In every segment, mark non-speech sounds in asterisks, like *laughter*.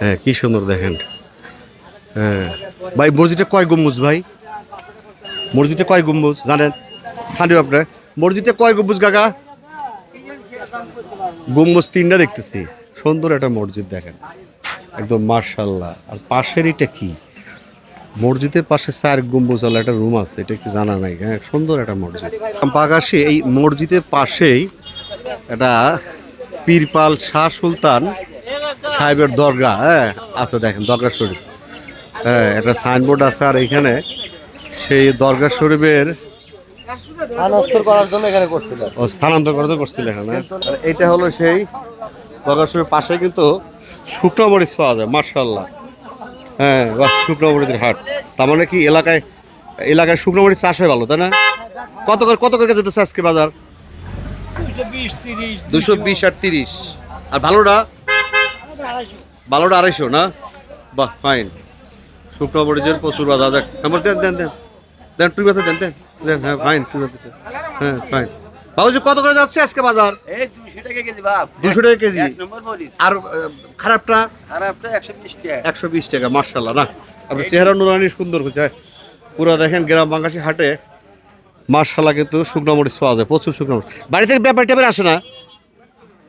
হ্যাঁ কি সুন্দর দেখেন। হ্যাঁ। ভাই, মসজিদে কয় গম্বুজ ভাই? মসজিদে কয় গম্বুজ? জানেন? স্থানীয় আপনার। মসজিদে কয় গম্বুজ, কাকা? গম্বুজ তিনটা দেখতেছি। সুন্দর একটা মসজিদ দেখেন। একদম মার্শাল্লাহ আর পাশের এটা কি? মসজিদের পাশে চার গম্বুজওয়ালা একটা রুম আছে, এটা কি জানা নাই। হ্যাঁ সুন্দর একটা মসজিদ। পাগাশি এই মসজিদের পাশেই একটা পীরপাল শাহ সুলতান সাহেবের দরগা হ্যাঁ আছে দেখেন দরগা শরীফ। হ্যাঁ একটা সাইনবোর্ড আছে আর এখানে সেই দরগা শরীফের স্থানান্তর করার জন্য এখানে স্থানান্তর করতে করছিল এখানে আর এইটা হলো সেই দরগা শরীফের পাশে কিন্তু শুকনো মরিচ পাওয়া যায় মার্শাল্লাহ হ্যাঁ বাহ শুকনো মরিচের হাট। তার মানে কি এলাকায় এলাকায় শুকনো মরিচ চাষ হয় ভালো তাই না? কত করে কত করে যেতেছে আজকে বাজার? দুশো বিশ আর তিরিশ। আর ভালোটা? ভালোটা আড়াইশো না? বাহ ফাইন শুকনো মরিচের প্রচুর বাজার দেখ নম্বর দেন দেন দেন। দেন টুই ব্যথা দেন দেন। দেন হ্যাঁ ফাইন টুই বাজার হ্যাঁ ফাইন বাবুজি কত করে যাচ্ছে আজকে বাজার? এই টাকা কেজি বাপ। দুশো টাকা কেজি? এক নম্বর মরিচ। আর খারাপটা? একশো বিশ টাকা। একশো বিশ টাকা মার্শাল্লাহ না? আপনার চেহারা নুরানি সুন্দর হয়েছে পুরো দেখেন গ্রাম বাঙ্গাসি হাটে মার্শাল্লাহ কিন্তু শুকনো মরিচ পাওয়া যায় প্রচুর শুকনো মরিচ। বাড়ি থেকে ব্যাপারে ট্যাপারে আসে না?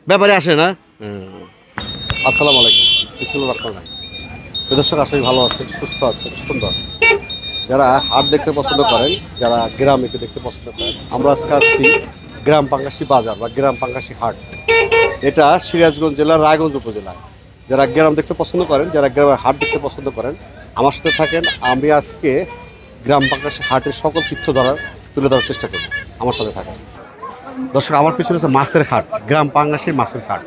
ব্যাপারে আসে না? হুম। আসসালামু আলাইকুম। বিসমুল্লাহ রহমান দর্শক আসলে ভালো আছেন, সুস্থ আছেন, সুন্দর আছেন। যারা হাট দেখতে পছন্দ করেন, যারা গ্রামে দেখতে পছন্দ করেন, আমরা আজকে আসছি গ্রাম পাঙ্গাসি বাজার বা গ্রাম পাঙ্গাসি হাট। এটা সিরাজগঞ্জ জেলার রায়গঞ্জ উপজেলায় যারা গ্রাম দেখতে পছন্দ করেন, যারা গ্রামের হাট দেখতে পছন্দ করেন, আমার সাথে থাকেন, আমি আজকে গ্রাম পাঙ্গাসি হাটের সকল তীর্থ ধরার তুলে ধরার চেষ্টা করব। আমার সাথে থাকেন। দর্শক, আমার পিছনে হচ্ছে মাছের হাট, গ্রাম পাঙ্গাসি মাছের হাট।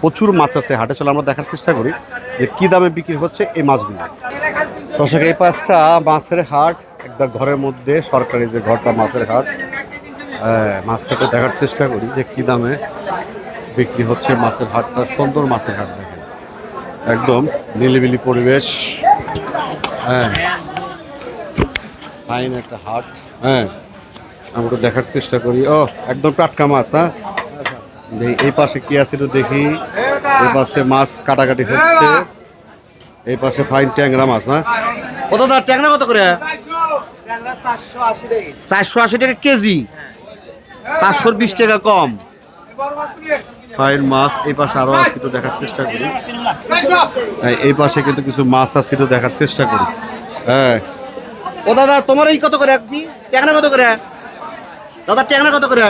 প্রচুর মাছ আছে হাটে। চলে আমরা দেখার চেষ্টা করি যে কী দামে বিক্রি হচ্ছে এই মাছগুলো। দর্শক, এই পাঁচটা মাছের হাট একটা ঘরের মধ্যে, সরকারি যে ঘরটা মাছের হাট মাছটাকে দেখার চেষ্টা করি যে কী দামে বিক্রি হচ্ছে মাছের হাটটা, সুন্দর মাছের হাট দেখেন। একদম নিলিবিলি পরিবেশ। হ্যাঁ ফাইন একটা হাট। হ্যাঁ আমরা দেখার চেষ্টা করি। ও, একদম টাটকা মাছ হ্যাঁ? দেখি এই পাশে কি আছে একটু দেখি। এই পাশে মাছ কাটাকাটি হচ্ছে। এই পাশে ফাইন ট্যাংরা মাছ না? কত দাম ট্যাংরা কত করে? চারশো আশি টাকা কেজি। পাঁচশোর বিশ টাকা কম। ফাইন মাছ এই পাশে আরও আছে একটু দেখার চেষ্টা করি। হ্যাঁ, এই পাশে কিন্তু কিছু মাছ আছে একটু দেখার চেষ্টা করি। হ্যাঁ। ও দাদা তোমার এই কত করে? ট্যাংরা কত করে? দাদা ট্যাংরা কত করে?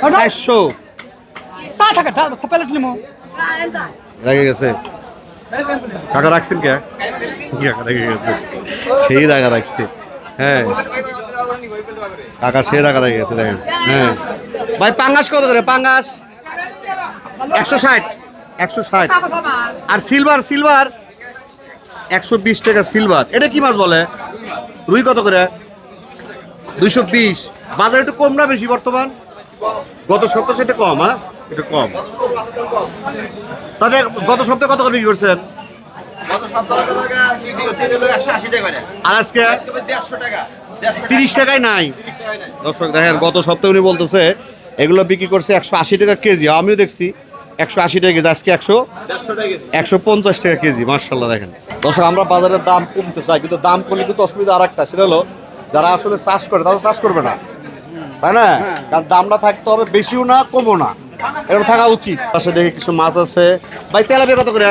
চারশো। রেগে গেছে। কাকা রাখছেন কে? রেগে গেছে? সেই রাগা রাখছে। হ্যাঁ। কাকা সেই রাগা রেগে গেছে দেখেন। হ্যাঁ। ভাই পাঙ্গাস কত করে? পাঙ্গাস? একশো ষাট। একশো ষাট। আর সিলভার সিলভার একশো বিশ টাকা সিলভার এটা কি মাছ বলে? রুই কত করে? দুইশো বিশ। বাজার একটু কম না বেশি বর্তমান? গত সপ্তাহে সেটা কম হ্যাঁ? একটু কম। তাহলে গত সপ্তাহে কত করে বিক্রি করছেন? আর আজকে? তিরিশ টাকায় নাই। দর্শক দেখেন গত সপ্তাহে উনি বলতেছে এগুলো বিক্রি করছে একশো আশি টাকা কেজি। আমিও দেখছি একশো আশি টাকা কেজি আজকে একশো একশো পঞ্চাশ টাকা কেজি মার্শাল্লাহ দেখেন। দর্শক আমরা বাজারের দাম কমতে চাই কিন্তু দাম কমলে কিন্তু অসুবিধা আর একটা সেটা হলো যারা আসলে চাষ করে তারা চাষ করবে না। তাই না? কারণ দামটা থাকতে হবে বেশিও না কমও না। এরকম থাকা উচিত। পাশে দেখে কিছু মাছ আছে। ভাই তেলাপিয়া কত করে?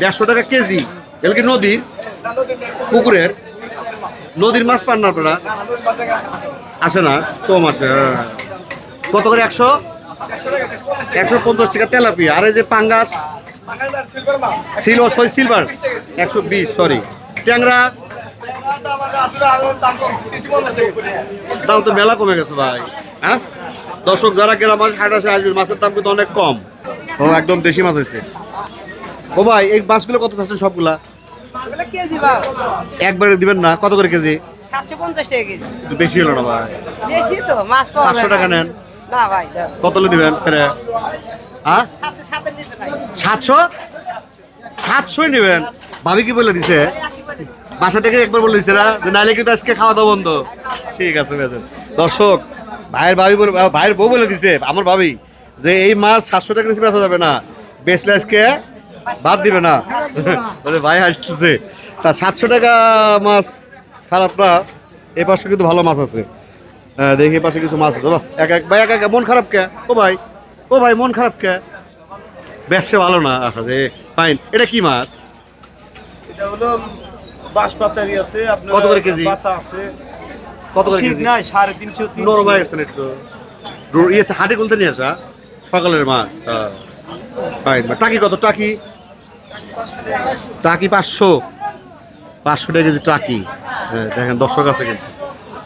দেড়শো টাকা কেজি। এগুলো কি নদীর? পুকুরের? নদীর মাছ পান না আপনারা? আসে না? কম আসে হ্যাঁ। কত করে একশো? একশো পঞ্চাশ টাকা তেলাপিয়া। আর এই যে পাঙ্গাস? সিলভার সিলভার একশো বিশ সরি। ট্যাংরা? দাম তো মেলা কমে গেছে ভাই হ্যাঁ? দর্শক যারা কেনা মাছ হাট আসে আসবে মাছের দাম কিন্তু অনেক কম। ও একদম দেশি মাছ হয়েছে। ও ভাই এই মাছগুলো কত চাচ্ছেন সবগুলা? একবারে দিবেন না কত করে কেজি? সাতশো পঞ্চাশ টাকা কেজি। একটু বেশি হলো না ভাই। বেশি তো মাছ পাওয়া পাঁচশো টাকা নেন। না ভাই কত দিবেন ফেরে? হ্যাঁ সাতশো সাতশোই নেবেন। ভাবি কি বলে দিছে। বাসা থেকে একবার বলে দিছে না যে নাইলে কিন্তু আজকে খাওয়া দাওয়া বন্ধ। ঠিক আছে দর্শক ভাইয়ের ভাবি বলে ভাইয়ের বউ বলে দিছে আমার ভাবি যে এই মাছ সাতশো টাকা নিচে বেচা যাবে না বেচলে আজকে বাদ দিবে না। বলে ভাই আসতেছে তা সাতশো টাকা মাছ খারাপ না এ পাশে কিন্তু ভালো মাছ আছে। হ্যাঁ দেখি পাশে কিছু মাছ আছে। এক এক ভাই এক এক মন খারাপ কে? ও ভাই ও ভাই মন খারাপ কে? ব্যবসা ভালো না আসলে ফাইন এটা কি মাছ? এটা হলো বাঁশপাতারি আছে আপনার কত করে কেজি? বাসা আছে। কত করে ঠিক কেজি? নাই সাড়ে তিনশো নরম হয়ে গেছে একটু। ইয়েতে হাটে নিয়ে আসা? সকালের মাছ হ্যাঁ। ফাইন টাকি কত? টাকি? টাকি পাঁচশো। পাঁচশো টাকা কেজি টাকি। হ্যাঁ দেখেন দর্শক আছে কিন্তু।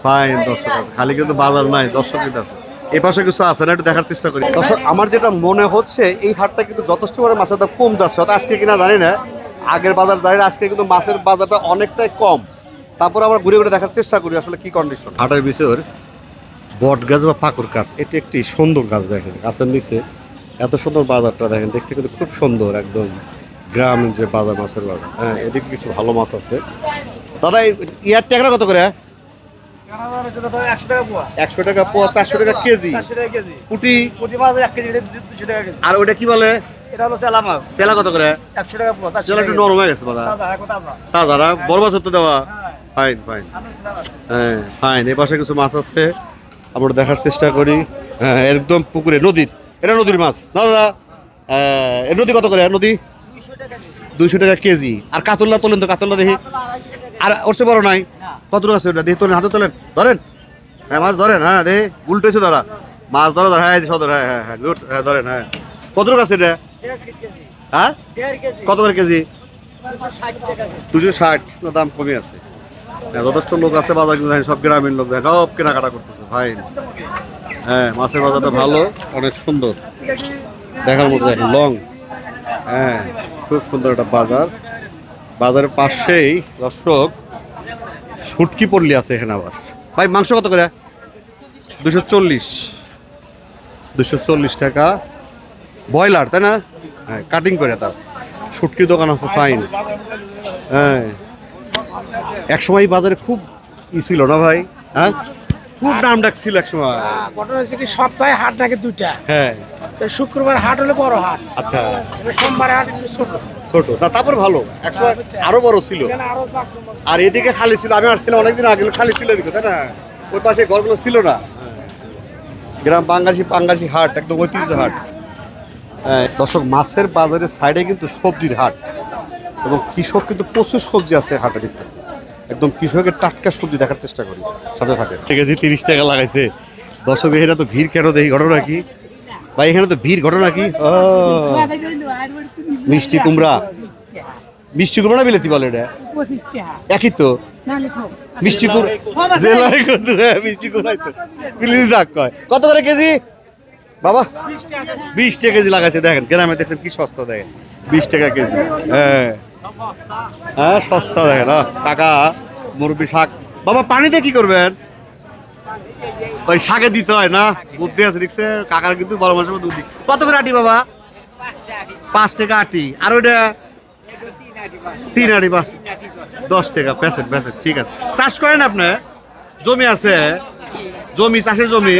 ফাইন দর্শক আছে। খালি কিন্তু বাজার নাই দর্শক কিন্তু আছে। এই পাশে কিছু আছে না একটু দেখার চেষ্টা করি। দর্শক আমার যেটা মনে হচ্ছে এই হাটটা কিন্তু যথেষ্ট করে মাছের দাম কম যাচ্ছে। হয়তো আজকে কিনা জানি না আগের বাজার না আজকে কিন্তু মাছের বাজারটা অনেকটাই কম। তারপর আমরা ঘুরে ঘুরে দেখার চেষ্টা করি আসলে কি কন্ডিশন হাটের ভিতর বট গাছ বা পাকুর গাছ এটি একটি সুন্দর গাছ দেখেন। গাছের নিচে এত সুন্দর বাজারটা দেখেন দেখতে কিন্তু খুব সুন্দর একদম গ্রামীণ যে বাজার মাছের বাজার। হ্যাঁ এদিকে কিছু ভালো মাছ আছে। দাদা ইয়ার ট্যাংরা কত করে? একশো টাকা পোয়া একশো টাকা পোয়া চারশো টাকা কেজি। কেজি পুটি আর ওটা কি বলে? এটা হলো চেলা মাছ। সেলা কত করে? একশো টাকা পোয়া সেলা একটু নরম হয়ে গেছে বাবা তাজা, এখন তাজা। তাজা না? বড় মাছ তো দেওয়া? হ্যাঁ, ফাইন ফাইন হ্যাঁ ফাইন এ পাশে কিছু মাছ আছে। আমরা দেখার চেষ্টা করি। হ্যাঁ একদম পুকুরে নদীর এটা নদীর মাছ। না দাদা? হ্যাঁ, নদী কত করে? নদী? দুইশো টাকা কেজি। আর কাতল্লা তোলেন তো কাতল্লা দেখি। আর ওর চেয়ে বড় নাই? কত টাকা আছে ওটা? দেখি তোলেন হাতে তোলেন। ধরেন? হ্যাঁ মাছ ধরেন। হ্যাঁ দেখি। উল্টো এসে ধরা মাছ ধরা ধরা। হ্যাঁ সদর হ্যাঁ হ্যাঁ হ্যাঁ গুড। হ্যাঁ ধরেন হ্যাঁ। কত টাকা আছে এটা। হ্যাঁ? কত করে কেজি? দুশো ষাট ষাট দাম কমে আছে। হ্যাঁ যথেষ্ট লোক আছে বাজার কিন্তু সব গ্রামীণ লোক। দেখেন, সব কেনাকাটা করতেছে ভাই। হ্যাঁ মাছের বাজারটা ভালো অনেক সুন্দর। দেখার মতো দেখেন লং। হ্যাঁ খুব সুন্দর একটা বাজার। বাজারের পাশেই দর্শক শুটকি পড়লি আছে এখানে আবার। ভাই মাংস কত করে? দুশো চল্লিশ। দুশো চল্লিশ টাকা। ব্রয়লার তাই না? হ্যাঁ কাটিং করে তার। শুটকির দোকান আছে ফাইন হ্যাঁ। এক সময় এই বাজারে খুব ই ছিল না ভাই? হ্যাঁ? খুব নাম ডাক ছিল এক সময় ঘটনা হচ্ছে কি সপ্তাহে হাট নাকি দুইটা। হ্যাঁ। তো শুক্রবার হাট হলে বড় হাট। আচ্ছা। সোমবারে হাট একটু ছোট। ছোট। তা তারপর ভালো। এক সময় আরও বড় ছিল। আরও এদিকে খালি ছিল আমি আসছিলাম অনেকদিন আগে খালি ছিল এদিকে তাই না? ওই পাশে ঘরগুলো ছিল না। গ্রাম পাঙ্গাসি পাঙ্গাসি হাট একদম ঐতিহ্য হাট। হ্যাঁ, দর্শক মাছের বাজারের সাইডে কিন্তু সবজির হাট। এবং কৃষক কিন্তু প্রচুর সবজি আছে হাটে দেখতেছে। একদম কৃষকের টাটকা সবজি দেখার চেষ্টা করি। সাথে থাকে ঠিক আছে তিরিশ টাকা লাগাইছে। দর্শক এখানে তো ভিড় কেন দেখি? ঘটনা কি? ভাই এখানে তো ভিড় ঘটনা কি? মিষ্টি কুমড়া। মিষ্টি কুমড়া না বিলেতি বলে এটা? একই তো। মিষ্টি কুমড়া জেলায় কত হ্যাঁ, মিষ্টি কুমড়াই তো। বিলেতি দাগ কয়। কত করে কেজি? বাবা, বিশ টাকা কেজি লাগাইছে, দেখেন, গ্রামে দেখছেন কি সস্তা, দেখেন, বিশ টাকা কেজি। হ্যাঁ। হ্যাঁ সস্তা, দেখেন টাকা, মুরব্বী শাক। বাবা পানিতে কি করবেন? ওই শাকে দিতে হয় না? বুদ্ধি আছে, দেখছে? কাকার কিন্তু বড় মাসের মধ্যে বুদ্ধি। কত করে আটি, বাবা? পাঁচ টাকা আটি। আর ওইটা? তিন আটি, পাঁচ। দশ টাকা প্যাসেট প্যাসেট ঠিক আছে। চাষ করেন আপনি? জমি আছে? জমি, চাষের জমি?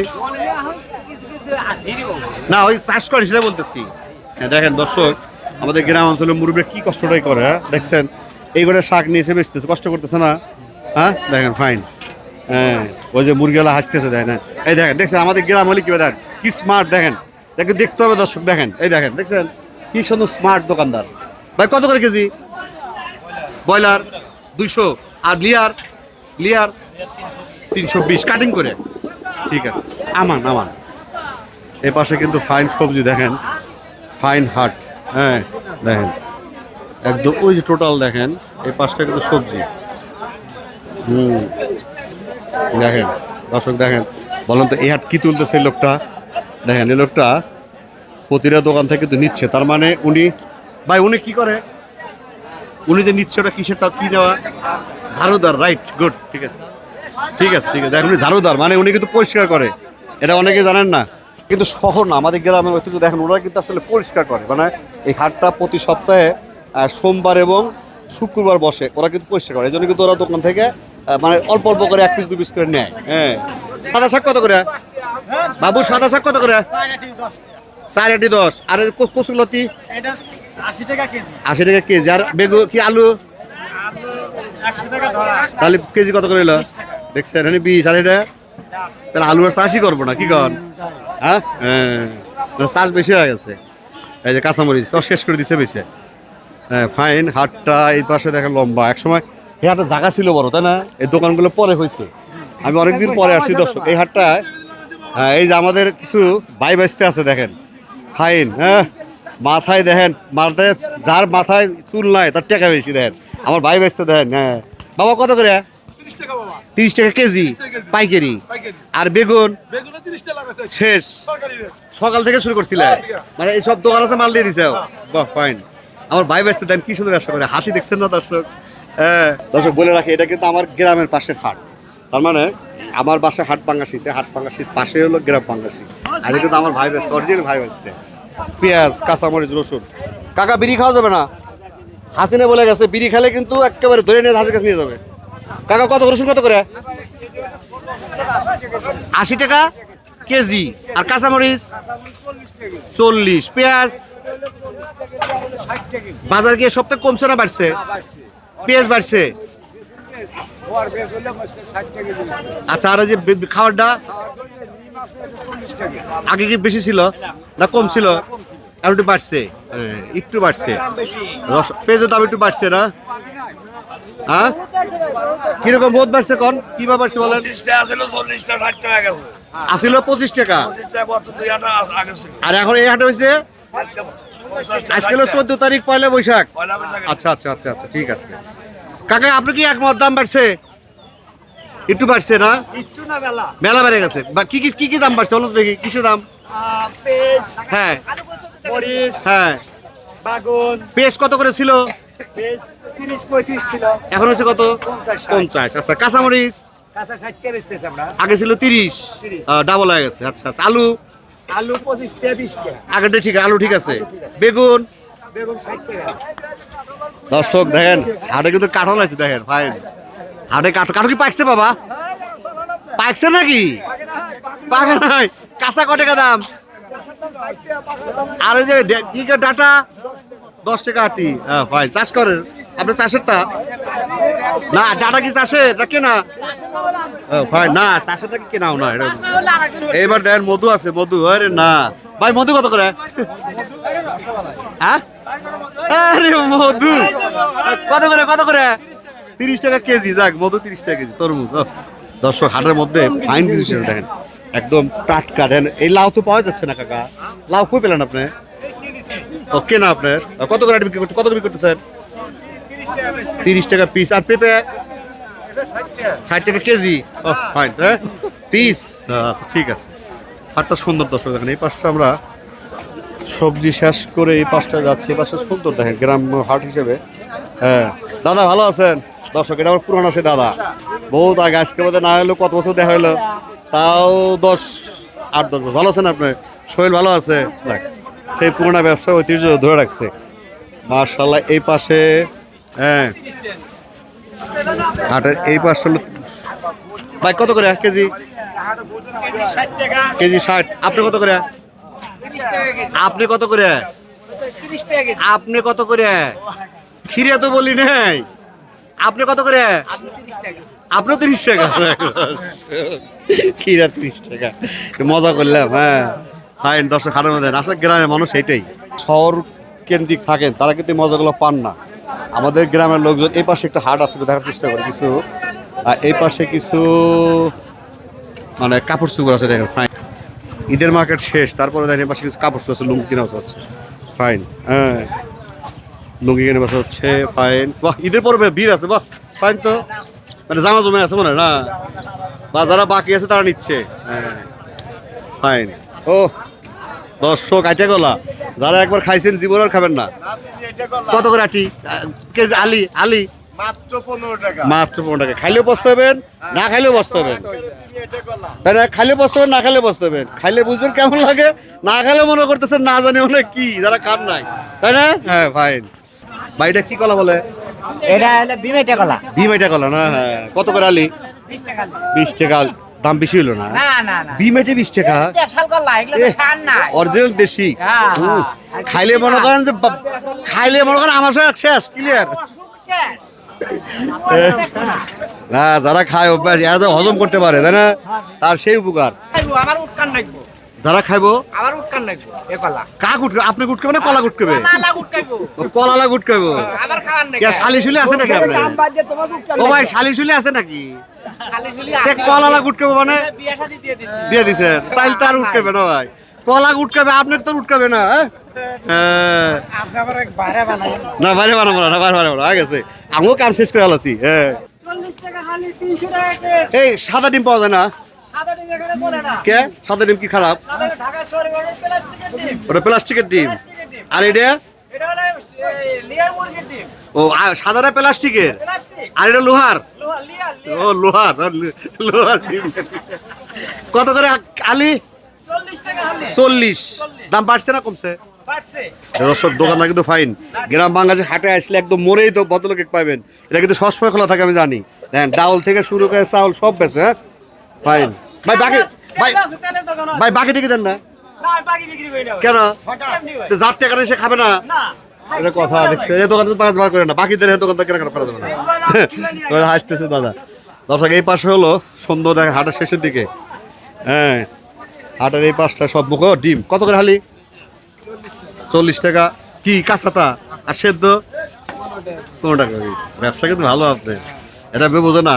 না ওই চাষ করে সেটা বলতেছি। হ্যাঁ, দেখেন দর্শক আমাদের গ্রাম অঞ্চলে মুরব্বী কি কষ্টটাই করে হ্যাঁ? দেখছেন এই করে শাক নিয়ে এসে বেচতেছে কষ্ট করতেছে না? হ্যাঁ দেখেন ফাইন হ্যাঁ ওই যে মুরগিওয়ালা হাসতেছে দেখেন হ্যাঁ। এই দেখেন দেখছেন আমাদের গ্রাম হলে কি দেখেন কি স্মার্ট দেখেন। দেখে দেখতে হবে দর্শক দেখেন এই দেখেন দেখছেন? কি সুন্দর স্মার্ট দোকানদার। ভাই কত করে কেজি? ব্রয়লার দুইশো আর লিয়ার? লিয়ার তিনশো বিশ কাটিং করে। ঠিক আছে আমান আমান। এ পাশে কিন্তু ফাইন সবজি দেখেন। ফাইন হাট হ্যাঁ দেখেন। একদম ওই যে টোটাল দেখেন এই পাশটা কিন্তু সবজি। হুম, দেখেন, দর্শক দেখেন, বলেন তো, এই হাট কী তুলতেছে এই লোকটা? দেখেন, এই লোকটা প্রতিটা দোকান থেকে কিন্তু নিচ্ছে। তার মানে উনি, ভাই, উনি কি করে? উনি যে নিচ্ছে ওটা কিসের তা কী নেওয়া? ঝাড়ুদার রাইট গুড ঠিক আছে। ঠিক আছে ঠিক আছে। দেখেন, উনি ঝাড়ুদার মানে উনি কিন্তু পরিষ্কার করে। এটা অনেকে জানেন না। কিন্তু শহর না আমাদের গ্রামের ঐতিহ্য দেখেন ওরা কিন্তু আসলে পরিষ্কার করে। মানে এই হাটটা প্রতি সপ্তাহে সোমবার এবং শুক্রবার বসে ওরা কিন্তু পরিষ্কার করে। এই জন্য কিন্তু ওরা দোকান থেকে মানে অল্প অল্প করে এক পিস দু পিস করে নেয়। হ্যাঁ। সাদা শাক কত করে? বাবু সাদা শাক কত করে? চার আটি দশ। আর কচুলতি আশি টাকা কেজি আশি টাকা কেজি। আর বেগু কি আলু? তাহলে কেজি কত করে দেখছেন বিশ। আর এটা? তাহলে আলু আর চাষই করব না কি কর হ্যাঁ? হ্যাঁ। চাষ বেশি হয়ে গেছে। এই যে কাঁচামরিচ সব শেষ করে দিছে বেশি। হ্যাঁ ফাইন হাটটা এই পাশে দেখেন লম্বা। এক সময় এই হাটটা জায়গা ছিল বড় তাই না? এই দোকানগুলো পরে হয়েছে। আমি অনেকদিন পরে আসছি দর্শক। এই হাটটায় হ্যাঁ, এই যে আমাদের কিছু ভাই বাঁচতে আছে দেখেন। ফাইন হ্যাঁ? মাথায় দেখেন মাথায় যার মাথায় চুল নাই তার টাকা বেশি দেখেন। আমার ভাই বাঁচতে দেখেন হ্যাঁ। বাবা কত করে? তিরিশ টাকা কেজি পাইকারি। আর বেগুন? শেষ। সকাল থেকে শুরু করছিলে? মানে এই সব দোকান আছে মাল দিয়ে দিছে। বাহ ফাইন আমার ভাই ব্যস্ত দেন কি সুন্দর ব্যবসা করে। হাসি দেখছেন না দর্শক? হ্যাঁ। দর্শক বলে রাখি এটা কিন্তু আমার গ্রামের পাশে হাট। তার মানে আমার বাসা হাট পাঙ্গাসিতে হাট পাঙ্গাসির পাশে হলো গ্রাম পাঙ্গাসি আর এটা কিন্তু আমার ভাই ব্যস্ত অরিজিনাল ভাই ব্যস্ত। পেঁয়াজ কাঁচামরিচ রসুন। কাকা বিড়ি খাওয়া যাবে না? হাসিনে বলে গেছে বিড়ি খেলে কিন্তু একেবারে ধরে নিয়ে হাতের কাছে নিয়ে যাবে। কাকা কত রসুন কত করে? আশি টাকা কেজি। আর কাঁচামরিচ? চল্লিশ। পেঁয়াজ? বাজার গিয়ে সপ্তাহে কমছে না বাড়ছে? পেঁয়াজ বাড়ছে? আচ্ছা আর যে খাবারটা আগে কি বেশি ছিল? না কম ছিল? একটু বাড়ছে? হ্যাঁ, একটু বাড়ছে। পেঁয়াজের দাম একটু বাড়ছে না? হ্যাঁ? কীরকম বোধ বাড়ছে কন? কি বা বাড়ছে বলেন? আসিল পঁচিশ টাকা। আর এখন এই হাটে হয়েছে আজকে হলো চোদ্দ তারিখ পয়লা বৈশাখ। আচ্ছা আচ্ছা আচ্ছা আচ্ছা ঠিক আছে। কাকা আপনি কি একমত? দাম বাড়ছে? একটু বাড়ছে না? একটু না বেলা। মেলা বেড়ে গেছে। বা কি কি কি কি দাম বাড়ছে? বলুন দেখি কিসের দাম? হ্যাঁ। হ্যাঁ। বাগুন। পেঁয়াজ কত করে ছিল? এখন হচ্ছে কত? পঞ্চাশ, আচ্ছা কাঁচামরিচ? আগে ছিল তিরিশ। ডাবল হয়ে গেছে। আচ্ছা আচ্ছা আলু? আলু পঁচিশ টাকা বিশ আগেরটা ঠিক আলু ঠিক আছে। বেগুন? দর্শক দেখেন হাটে কিন্তু কাঠল আছে দেখেন ফাইন। হাটে কাঠ কাঠ কি পাকছে বাবা? পাকছে নাকি? পাকে নাই। কাঁচা ক টাকা দাম? আর ওই যে ডাটা? দশ টাকা আটি। হ্যাঁ ফাইন চাষ করেন। আপনার চাষেরটা? না, ডাটা কি চাষের? না কেনা? ফাইন না, চাষেরটা কি কেনাও না, এটা এইবার দেখেন মধু আছে, মধু। আরে না। ভাই, মধু কত করে? হ্যাঁ? আরে মধু। কত করে কত করে? তিরিশ টাকা কেজি, যাক, মধু তিরিশ টাকা কেজি, তরমুজ। দর্শক, হাটের মধ্যে ফাইন জিনিস দেখেন। একদম টাটকা। দেন, এই লাউ তো পাওয়া যাচ্ছে না, কাকা। লাউ কই পেলেন আপনি? ও কেনা আপনার? কত করে বিক্রি করতে কত করে বিক্রি করতেছেন তিরিশ টাকা পিস আর পেঁপে? ষাট টাকা কেজি। ও ফাইন হ্যাঁ? পিস আচ্ছা ঠিক আছে। হাটটা সুন্দর দর্শক, দেখেন এই পাশটা আমরা সবজি শেষ করে এই পাশটা যাচ্ছি। এই পাশটা সুন্দর, দেখেন, গ্রাম হাট হিসেবে। হ্যাঁ। দাদা, ভালো আছেন? দর্শক, এটা আমার পুরোনো আছে দাদা। বহুত আগে, আজকে বোধহয় না হলো কত বছর দেখা হলো তাও দশ, আট, দশ বছর। ভালো আছেন আপনি? শরীর ভালো আছে? সেই পুরোনো ব্যবসার ঐতিহ্য ধরে রাখছে। মার্শাল্লাহ এই পাশে হ্যাঁ। হাটের এই পাশে হলো ভাই, কত করে? কেজি? কেজি ষাট। আপনি কত করে? আপনি কত করে? আপনি কত করে? খিরে তো বলি নাই। আপনি কত করে? আপনি তিরিশ টাকা। আপনি তিরিশ টাকা খিরা তিরিশ টাকা। মজা করলাম হ্যাঁ। ফাইন দর্শক হাটের মধ্যে আসলে গ্রামের মানুষ এটাই শহর কেন্দ্রিক থাকেন, তারা কিন্তু মজাগুলো পান না। আমাদের গ্রামের লোকজন এই পাশে একটা হাট আছে দেখার চেষ্টা করে কিছু। আর এই পাশে কিছু মানে কাপড় চুপড় আছে দেখেন ফাইন ঈদের মার্কেট শেষ, তারপরে দেখেন এই পাশে কিছু কাপড় চুপড় আছে, লুঙ্গি কেনা হচ্ছে ফাইন হ্যাঁ লুঙ্গি কেনে বাসা হচ্ছে ফাইন বাহ, ঈদের পর্বে ভিড় আছে, বাহ ফাইন তো। মানে জামা জমে আছে মনে হয়, না? বা যারা বাকি আছে তারা নিচ্ছে হ্যাঁ ফাইন ও দর্শক আইটা গলা। যারা একবার খাইছেন জীবন আর খাবেন না। কত করে আটি? কেজি আলি আলি? মাত্র পনেরো টাকা। মাত্র পনেরো টাকা। খাইলেও বসতে হবেন না খাইলেও বসতে হবেন। তাই না খাইলে বসতে হবেন না খাইলে বসতে হবেন। খাইলে বুঝবেন কেমন লাগে না খাইলে মনে করতেছেন না জানি মনে কি যারা খান নাই। তাই না? হ্যাঁ ফাইন। বাড়িটা কি কলা বলে? এটা হলো বিমেটা কলা ভীম কলা না? হ্যাঁ। কত করে আলি? বিশ টাকা বিশ টাকা দাম বেশি হলো না। না না না। বিমেটে বিশ টাকা। অরিজিনাল দেশি। হ্যাঁ। হ্যাঁ। খাইলে মনে করেন যে খাইলে মনে করেন আমার সঙ্গে শেষ ক্লিয়ার না যারা খায় অভ্যাস এরা তো হজম করতে পারে তাই না? তার সেই উপকার। আমার উৎকান লাগবো। যারা খাইবো? আমার উৎকান লাগবো এ কলা। কাক উঠবে আপনি গুটকে না কলা গুটকেবে লালা উৎকাইবো কলালা গুটকেবো আবার কে নাকি শালি শুলে আছে নাকি আপনার? ও ভাই শালি শুলে আছে নাকি? কলালা গুটকেবো মানে? দিয়ে দিছি। তাইলে তার উঠকাবে না ভাই। কলা উঠকাবে আপনার তো উঠকাবে না হ্যাঁ? হ্যাঁ। না বাইরে বানাবো না বাইরে বানাবো না। গেছে আমিও কাম শেষ করে আলাছি হ্যাঁ। এই সাদা ডিম পাওয়া যায় না? কে? সাদা ডিম কি খারাপ? ওটা প্লাস্টিকের ডিম। প্লাস্টিকের ডিম। আর এটা? ও সাদাটা প্লাস্টিকের? প্লাস্টিক। আর এটা লোহার? লোহা লিয়ার লিয়ার। ও লোহার লোহার কত করে আলি? চল্লিশ দাম বাড়ছে না কমছে? দর্শক দোকানদার কিন্তু ফাইন। গ্রাম বাংলাদেশে হাটে আসলে একদম মরেই তো ভদ্রলোক পাবেন। এটা কিন্তু সবসময় খোলা থাকে আমি জানি। হ্যাঁ ডাউল থেকে শুরু করে চাউল সব বেছে হ্যাঁ? ফাইন। ভাই বাকি ভাই। ভাই বাকি টিকে দেন না? কেন? যার টাকা নেই সে খাবে না? এটা কথা দেখছে। এই দোকান তো পাঁচ বার করে না। বাকি দেন এই দোকান তো কেনা করা যাবে না। হাসতেছে দাদা। দর্শক এই পাশে হলো সুন্দর দেখে হাটের শেষের দিকে। হ্যাঁ হাটের এই পাশটা সব মুখ ডিম। কত করে হালি? চল্লিশ টাকা। কি কাঁচাতা আর সেদ্ধ? পনেরো টাকা ব্যবসা কিন্তু ভালো আপনি। এটা বোঝো না।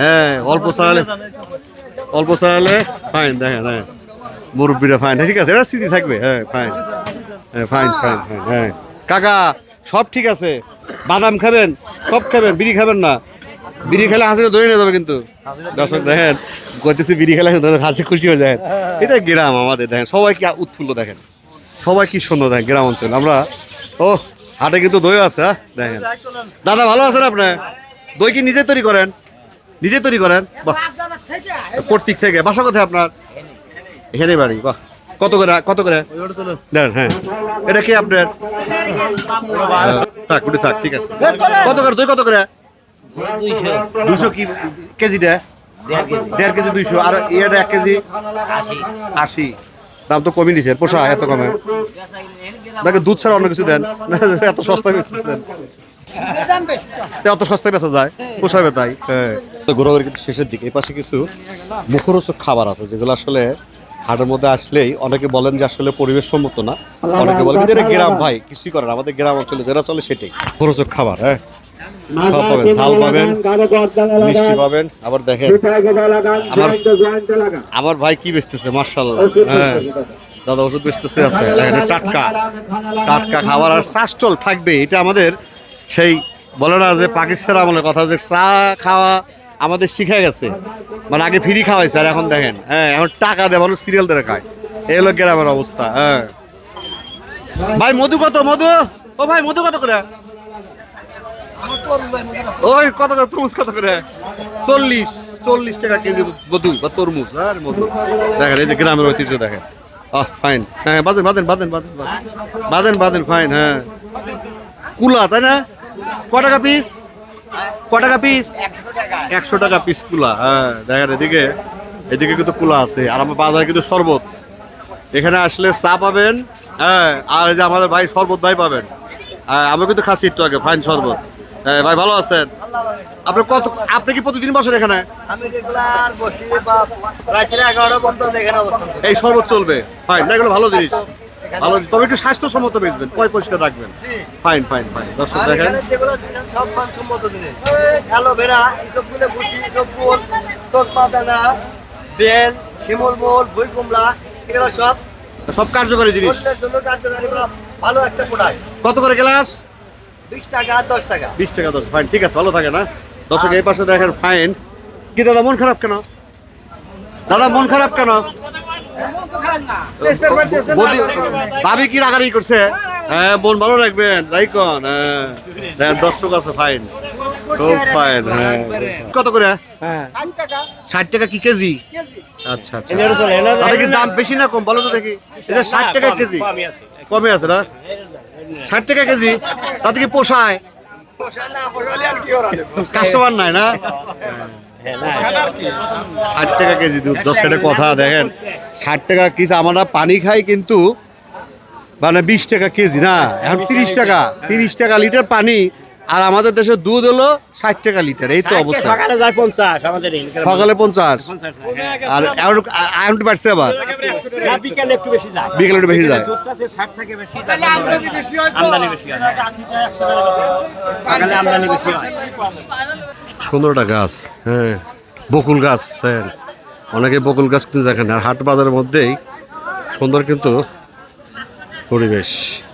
হ্যাঁ অল্প চালালে অল্প চালালে ফাইন দেখেন হ্যাঁ মুরব্বীরা ফাইন ঠিক আছে এটা স্মৃতি থাকবে। হ্যাঁ ফাইন হ্যাঁ ফাইন ফাইন ফাইন হ্যাঁ। কাকা, সব ঠিক আছে। বাদাম খাবেন? সব খাবেন? বিড়ি খাবেন না? বিড়ি খেলে হাসিটা ধরে নিয়ে যাবে কিন্তু। দর্শক দেখেন, কইতেছি বিড়ি খেলে হাসি খুশি হয়ে যায় এটা গ্রাম আমাদের, দেখেন, সবাই কি উৎফুল্ল দেখেন। সবাই কি সুন্দর দেখেন, গ্রাম অঞ্চল। আমরা, ও, হাটে কিন্তু দই আছে হ্যাঁ দেখেন। দাদা, ভালো আছেন আপনি? দই কি নিজে তৈরি করেন? নিজে তৈরি করেন? প্রত্যেক থেকে। বাসা কোথায় আপনার? এখানে বাড়ি বাহ। কত করে কত করে? দেন হ্যাঁ। এটা কি আপনার? থাক ওটা থাক ঠিক আছে। কত করে দই কত করে? দুশো কি কেজিটা? দেড় কেজি। দুইশো। আর এটা এক কেজি? আশি। দাম তো কমই নিছে পোষা এত কমে। দেখে দুধ ছাড়া অন্য কিছু দেন? *laughs* এত সস্তা বেচতেছেন। তা অত সস্তায় বেচা যায়? পোষাবে তাই? হ্যাঁ। ঘোরাঘুরি কিন্তু শেষের দিকে এই পাশে কিছু মুখরোচক খাবার আছে যেগুলো আসলে হাটের মধ্যে আসলেই অনেকে বলেন যে আসলে পরিবেশ সম্মত না অনেকে বলেন যে গ্রাম ভাই কিছুই করেন আমাদের গ্রাম অঞ্চলে যেটা চলে সেটাই। মুখরোচক খাবার হ্যাঁ? সব পাবেন ঝাল পাবেন মিষ্টি পাবেন আবার দেখেন আমার আমার ভাই কি বেচতেছে মার্শাল্লাহ হ্যাঁ। দাদা ওষুধ বেচতেছে আছে। টাটকা টাটকা খাবার আর চাষটল থাকবে এটা আমাদের সেই বলে না যে পাকিস্তান আমলের কথা যে চা খাওয়া আমাদের শিখে গেছে। মানে আগে ফ্রি খাওয়াইছে আর এখন দেখেন। হ্যাঁ এখন টাকা দেয় মানুষ সিরিয়াল ধরে খায়। এই হলো গ্রামের অবস্থা হ্যাঁ। ভাই, মধু কত, মধু? ও ভাই, মধু কত করে? ওই কত করে, তরমুজ কত করে? চল্লিশ চল্লিশ টাকা কেজি মধু বা তরমুজ, আর মধু। দেখেন, এই যে গ্রামের ঐতিহ্য দেখেন। আহ ফাইন হ্যাঁ বাদেন বাদেন বাদেন বাদেন বাদেন বাদেন বাদেন ফাইন হ্যাঁ। কুলা, তাই না? ক টাকা পিস ক টাকা পিস একশো টাকা। পিস কুলা হ্যাঁ দেখেন এদিকে এদিকে কিন্তু কুলা আছে আর আমার বাজারে কিন্তু শরবত। এখানে আসলে চা পাবেন হ্যাঁ আর এই যে আমাদের ভাই শরবত ভাই পাবেন। হ্যাঁ আমি কিন্তু খাসি একটু আগে ফাইন শরবত। হ্যাঁ ভাই ভালো আছেন? আপনি কত আপনি কি প্রতিদিন বসেন এখানে? আমি রেগুলার বসি বা রাত্রে এগারোটা পর্যন্ত এখানে অবস্থান এই শরবত চলবে। ফাইন না এগুলো ভালো জিনিস। ভালো। তবে একটু স্বাস্থ্যসম্মত বেচবেন পয় পরিষ্কার রাখবেন। ফাইন ফাইন ফাইন দর্শক দেখেন। সব মানসম্মত জিনিস। অ্যালোভেরা এইসবগুলো বসি সবগুল তোর পাতানা বেল শিমল মোল বই কুমড়া এগুলো সব সব কার্যকরী জিনিস। জন্য কার্যকারী ভালো একটা প্রোডাক্ট কত করে গ্লাস? বিশ টাকা দশ টাকা। বিশ টাকা দশ। ফাইন ঠিক আছে ভালো থাকে না? দর্শক এই পাশে দেখেন ফাইন কি দাদা মন খারাপ কেন? দাদা মন খারাপ কেন? হ্যাঁ হ্যাঁ। হ্যাঁ ষাট টাকা কি কেজি? আচ্ছা আচ্ছা। দাম বেশি না কম? বলো তো দেখি। এটা ষাট টাকা কেজি। কমে আছে না? ষাট টাকা কেজি? তাতে কি পোষায়? কাস্টমার নাই না? ষাট টাকা কেজি দুধ। দশ কথা দেখেন। ষাট টাকা কেজি আমরা পানি খাই কিন্তু মানে বিশ টাকা কেজি না? এখন তিরিশ টাকা তিরিশ টাকা লিটার পানি আর আমাদের দেশে দুধ হলো ষাট টাকা লিটার এই তো অবস্থা। সকালে যায় পঞ্চাশ আর এখন বাড়ছে আবার। বিকালে একটু বেশি যায়। বিকেলে একটু বেশি যায়। সুন্দর একটা গাছ হ্যাঁ বকুল গাছ হ্যাঁ। অনেকে বকুল গাছ কিন্তু দেখেন আর হাট বাজারের মধ্যেই সুন্দর কিন্তু পরিবেশ।